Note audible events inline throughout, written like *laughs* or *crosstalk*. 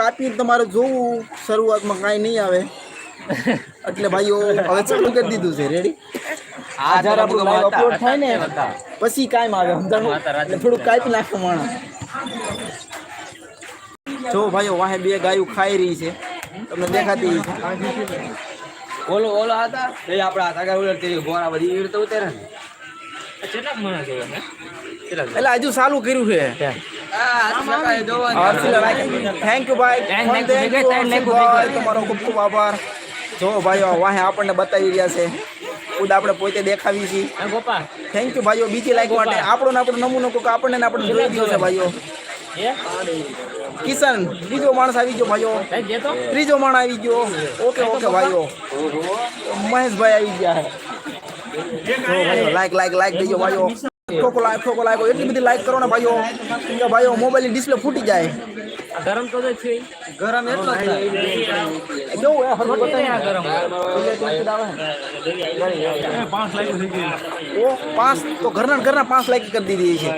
કાપી તમારે જોવું. શરૂઆતમાં કાંઈ નહીં આવે. એટલે ભાઈઓ હવે ચાલુ કરી દીધું છે. રેડી આ જ્યારે આપણું લાઈવ અપલોડ થાય ને પછી કાયમ આવે સમજાણું? થોડુંક કાપી નાખે માણસ જો ભાઈઓ વાહે બે ગાયું ખાઈ રહી છે. તમને દેખાતી ઓલો ઓલો હતા એ આપણા હતા આગળ ઉલટ તેરી ગોરા બધી એવી રીતે ઉતરે ને. કેટલા માણસ? એટલે હજુ ચાલુ કર્યું છે. થેન્ક યુ ભાઈ Thank you, Thank you, thank you, ભાઈ. તમારો ખૂબ ખૂબ આભાર. જો ભાઈઓ વાહે આપણને બતાવી રહ્યા છે. ખુદ આપણે પોતે દેખાવી છીએ. હે ગોપા થેન્ક યુ ભાઈઓ. બીજી લાઈક માટે આપણો ને આપણો નમૂનો કોક આપણને ને આપણે જોઈ ગયો છે ભાઈઓ. હે? કિશન બીજો માણસ આવી ગયો ભાઈઓ. સાહેબ દેતો ત્રીજો માણસ આવી ગયો. ઓકે ઓકે ભાઈઓ. મહેશભાઈ આવી ગયા. છે જો ભાઈઓ લાઈક લાઈક લાઈક દેજો ભાઈઓ. ઠોકો લાઈક ઠોકો લાઈક એટલી બધી લાઈક કરો ને ભાઈઓ. કે ભાઈઓ મોબાઈલની ડિસ્પ્લે ફૂટી જાય. આ ગરમ તો જ છે. ગરમ એટલો જ થાય. કેવું હે હરખું બતાવી આ ગરમ. ઓ પાંચ તો ઘરના ને ઘરના પાંચ લાઈક કરી દીધી છે.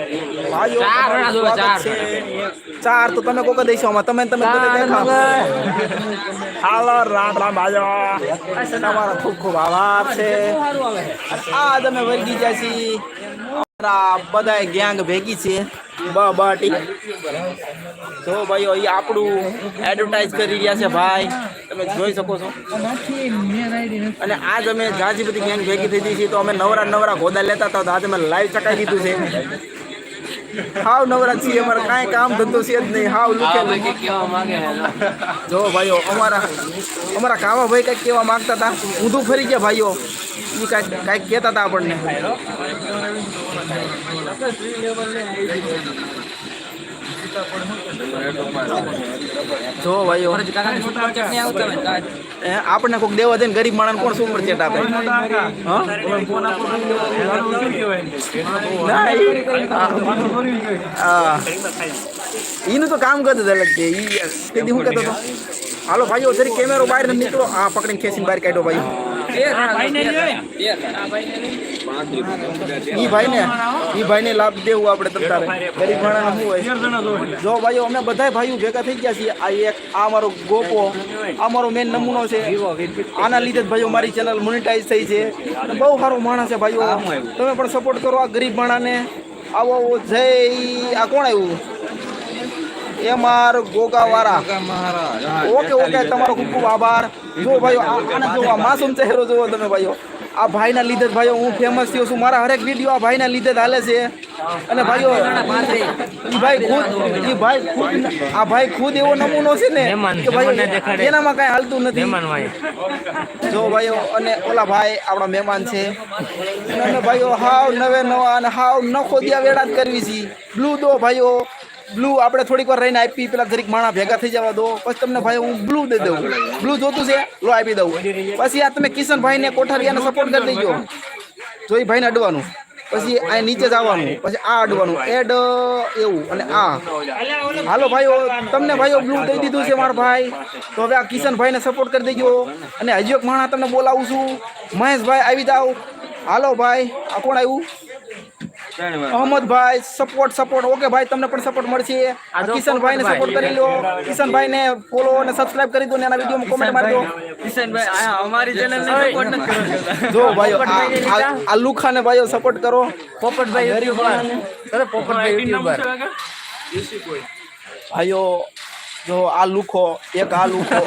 ભાઈઓ ચાર તમારું ના જોવે, સ્વાગત છે. ચાર તો તમે કોક દઈશો આમાં. તમે ને તમે બધા દેખાવ. હાલો રામ રામ ભાઈઓ. તમારો ખૂબ ખૂબ આભાર છે. આ તમે વર્ગી ગયા છીએ. અમારા બધા ગેંગ ભેગી છે. બ બાટી. જો ભાઈઓ એ આપણું એડવર્ટાઇઝ કરી રહ્યા છે ભાઈ. તમે જોઈ શકો છો. અને આજ અમે જાજી બધી ગેંગ ભેગી થઈ છે તો અમે નવરા નવરા ગોદા લેતા હતા. તો આજે અમે લાઈવ ચકાઈ દીધું છે. હાવ નવરા છીએ અમારે કાંઈ કામ ધંધો છે જ નહીં હાવ લુકે જો. ભાઈઓ અમારા અમારા કાવા ભાઈ કંઈક કહેવા માગતા હતા? ઊંધું ફરી ગયા ભાઈઓ. એ કાંઈક કાંઈક કહેતા હતા આપણને. જો ભાઈ એ આપણને કોઈક દેવા દે ને ગરીબ માણસ કોણ સુપર ચેટ આપે એનું તો કામ કરતો જ અલગ ઈ તેથી હું કહેતો હતો હાલો ભાઈઓ જરી કેમેરો બહાર ન નીકળો. આ પકડીને ખેંચીને બહાર કાઢ્યો ભાઈ. ઈ ભાઈ ને ઈ ભાઈ ને લાભ દેવું આપણે તમતારે ગરીબ માણસ શું હોય? જો ભાઈઓ, અમે બધા ભાઈઓ ભેગા થઈ ગયા છીએ. આ એક, આ મારો ગોપો, આ મારો મેન નમૂનો છે. આના લીધે જ ભાઈઓ મારી ચેનલ મોનિટાઈઝ થઈ છે. બહુ સારો માણસ છે ભાઈઓ. તમે પણ સપોર્ટ કરો આ ગરીબ ભણાને આવો આવો, જય આ કોણ આવ્યું? એમઆર ગોગાવાળા. ઓકે ઓકે, તમારો ખૂબ ખૂબ આભાર. જો ભાઈઓ, આ- આને જોવા માસૂમ ચહેરો જોવો તમે ભાઈઓ. આ ભાઈના લીધે જ ભાઈઓ હું ફેમસ થયો છું. મારા હરેક વીડિયો આ ભાઈના લીધે જ હાલે છે. અને ભાઈઓ ભાઈ ખુદ એ ભાઈ ખુદ આ ભાઈ ખુદ એવો નમૂનો છે ને કે ભાઈ એનામાં કાંઈ હાલતું નથી. જો ભાઈઓ અને ઓલા ભાઈ આપણા મહેમાન છે. અને ભાઈઓ હાવ નવે નવા અને હાવ નખો દિયા વેડા જ કરવી છે. બ્લુ દો ભાઈઓ. બ્લુ આપણે થોડીક વાર રહીને આપી પેલા જરીક માણા ભેગા થઈ જવા દો. પછી તમને ભાઈ હું બ્લુ દઈ દઉં. બ્લુ જોતું છે લો આપી દઉં. પછી આ તમે કિશનભાઈને કોઠારિયાને સપોર્ટ કરી દેજો. જોઈ ભાઈને અડવાનું. પછી આ નીચે જવાનું પછી આ અડવાનું. એડ એવું. અને આ. હાલો ભાઈઓ તમને ભાઈઓ બ્લુ દઈ દીધું છે મારા ભાઈ. તો હવે આ કિશનભાઈને સપોર્ટ કરી દેજો. અને હજી એક માણસ તમને બોલાવું છું. મહેશભાઈ આવી જાઓ. હાલો ભાઈ આ કોણ આવ્યું? અહમદભાઈ સપોર્ટ સપોર્ટ ઓકે ભાઈ તમને પણ સપોર્ટ મળશે. આ કિશનભાઈને સપોર્ટ કરી લો કિશનભાઈને ફોલો અને સબસ્ક્રાઇબ કરી દો ને એના વિડીયોમાં કોમેન્ટ મારી દો. કિશનભાઈ આ અમારી ચેનલ ને સપોર્ટ કરો *laughs* જો ભાઈઓ આ- આ ને ભાઈઓ સપોર્ટ કરો. પોપટભાઈ યુટ્યુબર. અરે પોપટભાઈ યુટ્યુબર. ભાઈઓ જો આ લુખો, એક આ લુખો.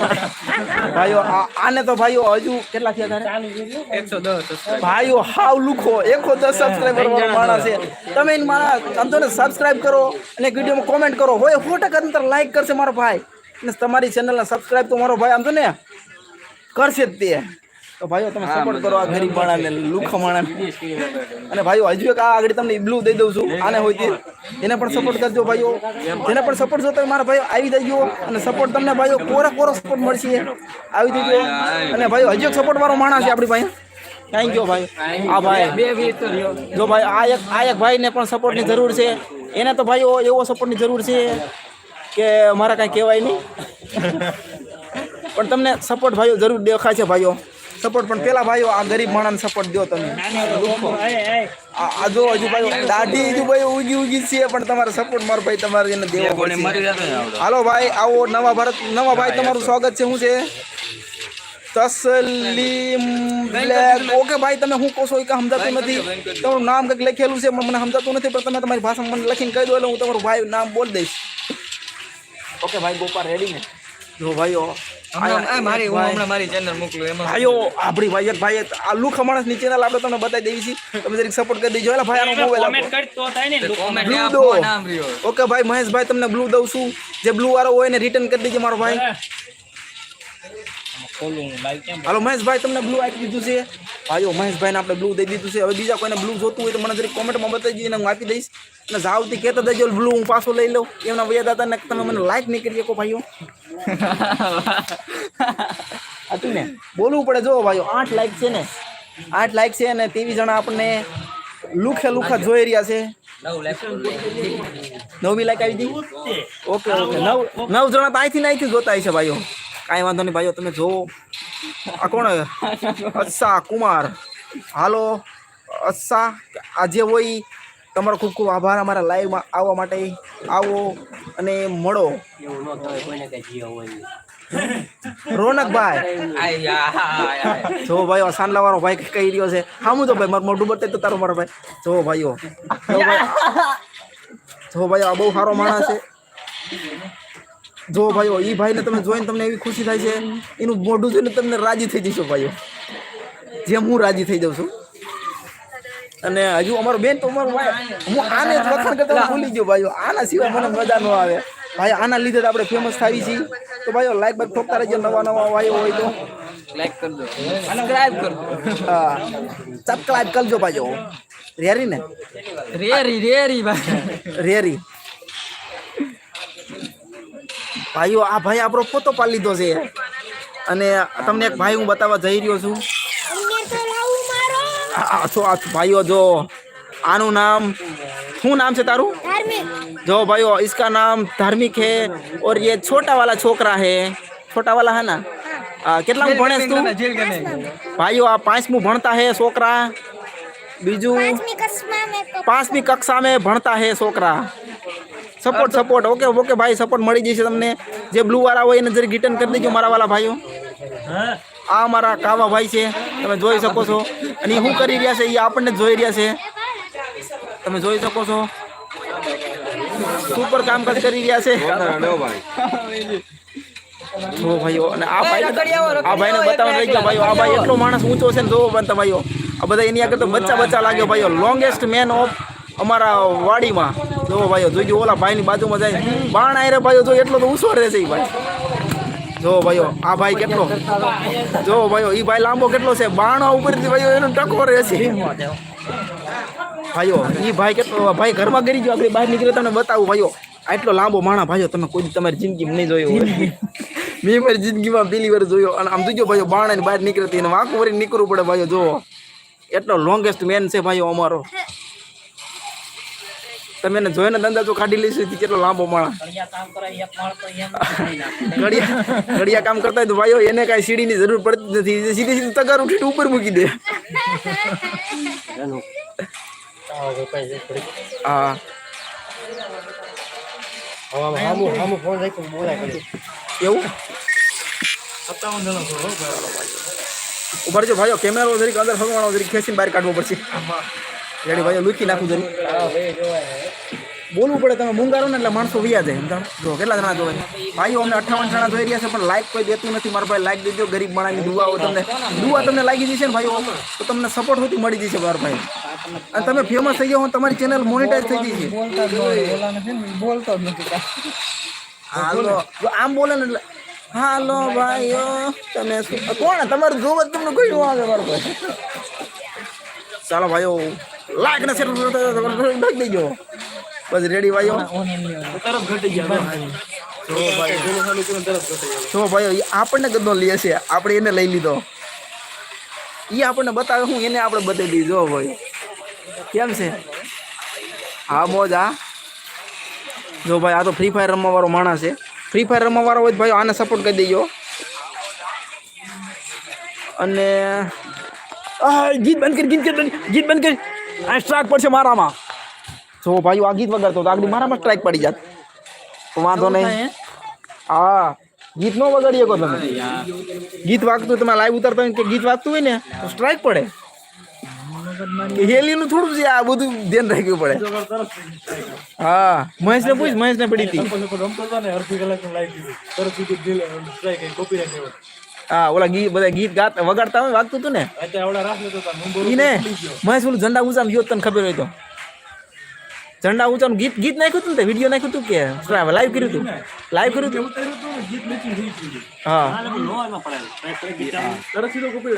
ભાઈઓ આને તો ભાઈઓ હજુ કેટલા થયા તારે ભાઈઓ, હાવ લુખો. એકો દસ સબસ્ક્રાઈબર વાળો માણસ છે. તમે મારા ને સબસ્ક્રાઇબ કરો અને વિડીયોમાં કોમેન્ટ કરો. હોય સો ટકા અંતર લાઈક કરશે મારો ભાઈ. અને તમારી ચેનલને સબસ્ક્રાઈબ તો મારો ભાઈ, આમ તો ને? કરશે જ તે. તો ભાઈઓ તમે સપોર્ટ કરો આ ગરીબ માણાને લુખ માણાને અને ભાઈઓ હજુ એક આ આગળ તમને બ્લુ દઈ દઉં છું. આને હોય તે. એને પણ સપોર્ટ કરજો ભાઈઓ. એને પણ સપોર્ટ જોતો મારા ભાઈઓ આવી જજો. અને સપોર્ટ તમને ભાઈઓ કોરા કોરો સપોર્ટ મળશે. આવી જજો. અને ભાઈઓ હજુ એક સપોર્ટ વાળો માણસ છે આપણી પાસે. થેન્ક યુ ભાઈ. આ ભાઈ બે તો રહ્યો જો ભાઈ આ એક આ એક ભાઈને પણ સપોર્ટની જરૂર છે. એને તો ભાઈઓ એવો સપોર્ટની જરૂર છે કે મારા કાંઈ કહેવાય નહીં. *laughs* પણ તમને સપોર્ટ ભાઈઓ જરૂર દેખાય છે ભાઈઓ. સપોર્ટ પણ પેલા ભાઈઓ આ ગરીબ માણસને સપોર્ટ દો તમે. આ આ જો હજુ ભાઈ દાઢી હજુ ભાઈ ઉગી ઉગી છે પણ તમારે સપોર્ટ મારો ભાઈ તમારે એને દેવો હાલો ભાઈ આવો નવા ભારત નવા ભાઈ તમારું સ્વાગત છે શું છે? તસલીમ બ્લેક. ઓકે ભાઈ તમે હું કહો છો એ સમજાતું નથી. તમારું નામ કંઈક લખેલું છે પણ મને સમજાતું નથી પણ તમે તમારી ભાષામાં મને લખીને કહી દો એટલે હું તમારું ભાઈ નામ બોલી દઈશ. ઓકે ભાઈ ગોપાલ રેડી ને? જો ભાઈઓ આ મારી હું હમણાં મારી ચેનલ મોકલું એમાં. ભાઈઓ આપણી ભાઈ એક ભાઈ આ લુખા માણસની ચેનલ આપણે તમને બતાવી દેવી છીએ તમે જરીક સપોર્ટ કરી દેજો. એટલે ભાઈ આનો મોબાઈલ કોમેન્ટ નામ રહ્યો. ઓકે ભાઈ મહેશભાઈ તમને બ્લુ દઉં છું. જે બ્લુ વાળો હોય ને રિટર્ન કરી દેજો મારો ભાઈ. હાલો મહેશભાઈ તમને બ્લુ આપી દીધું છે? ભાઈઓ મહેશભાઈને આપણે બ્લુ દઈ દીધું છે. હવે બીજા કોઈને બ્લુ જોતું હોય તો મને જરી કોમેન્ટમાં બતાવી દઈએ હું આપી દઈશ. અને જાવતી કહેતા દેજો બ્લુ હું પાછો લઈ લઉં. એમના વૈયા ને તમે મને લાઈક નહીં કરી શકો ભાઈઓ. *laughs* હતું ને બોલવું પડે. જો ભાઈઓ આઠ લાઈક છે ને. આઠ લાઈક છે અને તેવી જણા આપણને લુખે લુખા જોઈ રહ્યા છે. નવમી લાઈક આવી હતી ઓકે ઓકે નવ નવ જણા તો અહીંથી ને અહીંથી જોતા હશે ભાઈઓ. કાંઈ વાંધો નહીં ભાઈઓ, તમે જોવો આ કોણ અચ્છા કુમાર. હાલો, અચ્છા, આજે હોય. તમારો ખૂબ ખૂબ આભાર અમારા લાઈવમાં આવવા માટે. આવો અને મળો. રોનકભાઈ. જો ભાઈઓ સાંડલા વાળો ભાઈ કહી રહ્યો છે? હા, હું તો ભાઈ, મારું મોઢું બતાવી તો તારો મારો ભાઈ. જો ભાઈઓ. જો ભાઈ આ બહુ સારો માણસ છે. જો ભાઈઓ એ ભાઈને તમે જોઈને તમને એવી ખુશી થાય છે એનું મોઢું જોઈને તમને રાજી થઈ જશો ભાઈઓ. જેમ હું રાજી થઈ જાઉં છું. અને હજુ અમારો બેન તો અમારો ભાઈ હું આને જ વખાણ કરતા ભૂલી ગયો ભાઈઓ. આના સિવાય મને મજા ન આવે. ભાઈ આના લીધે જ આપણે ફેમસ થાવી છીએ. તો ભાઈઓ લાઈક બાઈક ઠોકતા રહેજો નવા નવા ભાઈઓ હોય તો. લાઈક કરજો. સબસ્ક્રાઇબ કરજો. હા. સબસ્ક્રાઇબ કરજો ભાઈઓ. રેરી ને? રેરી રેરી ભાઈ. રેરી. ભાઈઓ આ ભાઈ આપણો ફોટો પાડી લીધો છે અને તમને એક ભાઈ હું બતાવવા જઈ રહ્યો છું આ- આ છો આ ભાઈઓ જો આનું નામ શું નામ છે તારું जो भाइयों इसका नाम धार्मिक है और ये छोटा वाला छोकरा है छोटा वाला है ना आ, કેટલા હું ભણેશ તું જેલ કે નહીં ભાઈઓ આ પાંચમું ભણતા હે છોકરા બીજું પાંચમી કક્ષમાં મેં કપ- પાંચમી કક્ષા में ભણતા હે છોકરા સપોર્ટ સપોર્ટ ઓકે ઓકે ભાઈ સપોર્ટ મળી જશે તમને. જે બ્લુ વાળા હોય એને જરી રિટર્ન કરી દેજો મારા વાળા ભાઈઓ. આ અમારા કાવા ભાઈ છે. તમે જોઈ શકો છો. અને શું કરી રહ્યા છે? એ આપણને જોઈ રહ્યા છે. તમે જોઈ શકો છો. સુપર કામકાજ કરી રહ્યા છે. જો ભાઈઓ અને આ ભાઈ આ ભાઈને બતાવવા રહી ગયો ભાઈઓ આ ભાઈ એટલો માણસ ઊંચો છે ને જોવો બનતા ભાઈઓ આ બધા એની આગળ તો બચ્ચા બચ્ચા લાગ્યો ભાઈઓ. લોંગેસ્ટ મેન ઓફ અમારા વાડીમાં. જો ભાઈઓ જોઈજો ઓલા ભાઈની બાજુમાં જાય. બાણ આયરે ભાઈઓ, જો એટલો તો ઉછો રહે છે ભાઈ. જો ભાઈઓ, આ ભાઈ કેટલો? જો ભાઈઓ એ ભાઈ લાંબો કેટલો છે? બાણો ઉપરથી ભાઈઓ, એનો ટકો રહે છે. ભાઈઓ એ ભાઈ કેટલો, ભાઈ ઘરમાં ગરી ગયો બહાર નીકળ્યો તમને બતાવું ભાઈઓ. આટલો લાંબો માણા ભાઈઓ, તમે કોઈ તમારી જિંદગીમાં નહીં જોયો હોય. મેં મારી જિંદગીમાં પેલી વાર જોયો. અને આમ જોજો ભાઈઓ, બાણા ની બહાર નીકળતી અને વાંકું વળી નીકળવું પડે ભાઈઓ જો એટલો લોંગેસ્ટ મેન છે ભાઈઓ અમારો. તમે એને જોઈને ધંધા અંદાજો કાઢી લઈશું કેટલો લાંબો માળા ઘડિયા ઘડિયા કામ કરતા હોય તો ભાઈઓ એને કાંઈ સીડીની જરૂર પડતી નથી. સીધી સીધી તગાર ઉઠીને ઉપર મૂકી દે. હા. એવું? ઊભા રહેજો ભાઈઓ કેમેરો જરીક અંદર ફરવાનો જરીક ખેંચીને બહાર કાઢવો પડશે. રેડી ભાઈઓ લૂકી નાખું જરૂર બોલવું પડે, તમે મૂંગારો ને એટલે માણસો વ્યા જાય જો, કેટલા જણા જોવે ભાઈઓ અમને અઠાવન જણા જોઈ રહ્યા છે, પણ લાઈક કોઈ દેતું નથી. મારા ભાઈ લાઈક દેજો, ગરીબ માણાની દુઆઓ તમને દુઆ તમને લાગી જશે ને ભાઈઓ? તો તમને સપોર્ટ હોતી મળી જશે, મારા ભાઈ. અને તમે ફેમસ થઈ જાઓ, તમારી ચેનલ મોનિટાઈઝ થઈ જશે હાલો. જો, આમ બોલે ને હાલો ભાઈઓ, તમે કોણ? તમારું જોવ તમને કોઈ આવે, મારો ભાઈ. ચાલો ભાઈઓ લાઈક ને શેર નાખી દેજો બસ રેડી ભાઈઓ. તરફ ઘટી ગયા ભાઈ આપણને ગદ્દો લે છે. આપણે એને લઈ લીધો. એ આપણને બતાવે હું એને આપણે બતાવી દઈ જો ભાઈ કેમ છે? હા મોજ હા. જો ભાઈ આ તો ફ્રી ફાયર રમવા વાળો માણસ છે. ફ્રી ફાયર રમવા વાળો હોય ભાઈ આને સપોર્ટ કરી દેજો. અને આ ગીત બંધ કરી ગીત બંધ કરી, ગીત બંધ કરી. આ સ્ટ્રાઇક પડશે મારામાં. જો ભાઈ આ ગીત વગાડતો તો આગળ મારામાં સ્ટ્રાઇક પડી જાત. વાંધો નહીં. હા? ગીત નો વગાડી શકો તમે. ગીત વાગતું તમે લાઈવ ઉતારતા હોય કે ગીત વાગતું હોય ને તો સ્ટ્રાઇક પડે. હેલીનું થોડું છે આ બધું ધ્યાન રાખવું પડે. હા. મહેશ ને પૂછ મહેશ ને પડી હતી. હા ઓલા ગીત બધા ગીત ગાત વગાડતા હોય વાગતું હતું ને? ઈ ને મહેશ ઓલું ઝંડા ઊંચા ગયો તને ખબર હોય તો. ઝંડા ઊંચાનું ગીત ગીત નાખ્યું હતું ને વીડિયો નાખ્યું હતું કે? લાઈવ કર્યું હતું? લાઈવ કર્યું હતું? હા.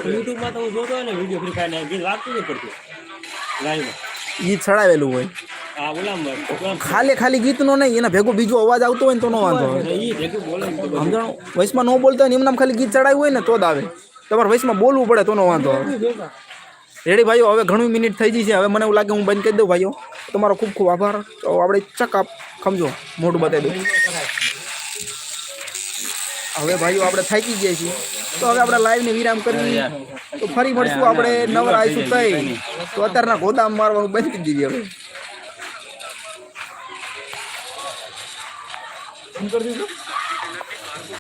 યુટ્યુબમાં તો જોતો હોય ને વીડિયો ફ્રી ફાયર ગીત વાગતું નહીં પડતું. લાઈવ ગીત ચડાવેલું હોય. ખાલી ખાલી ગીતનો નહીં એના ભેગો બીજો અવાજ આવતો હોય ને તો નો વાંધો સમજણ? વયસમાં ન બોલતા હોય એમનામ ખાલી ગીત ચડાવ્યું હોય ને તો જ આવે. તમારે વયસમાં બોલવું પડે તો નો વાંધો આવે. રેડી ભાઈઓ હવે ઘણું મિનિટ થઈ ગઈ છે. હવે મને એવું લાગે હું બંધ કરી દઉં ભાઈઓ. તમારો ખૂબ ખૂબ આભાર. તો આપણે ચકાપ સમજો મોઢું બતાવી દઉં. હવે ભાઈઓ આપણે થાકી ગયા છીએ. તો હવે આપણે લાઈવને વિરામ કરવી તો ફરી મળશું આપણે નવરા આવીશું તઈ. તો અત્યારના ગોદામ મારવાનું બંધ કરી દીધી હવે. શું કરી દીધું?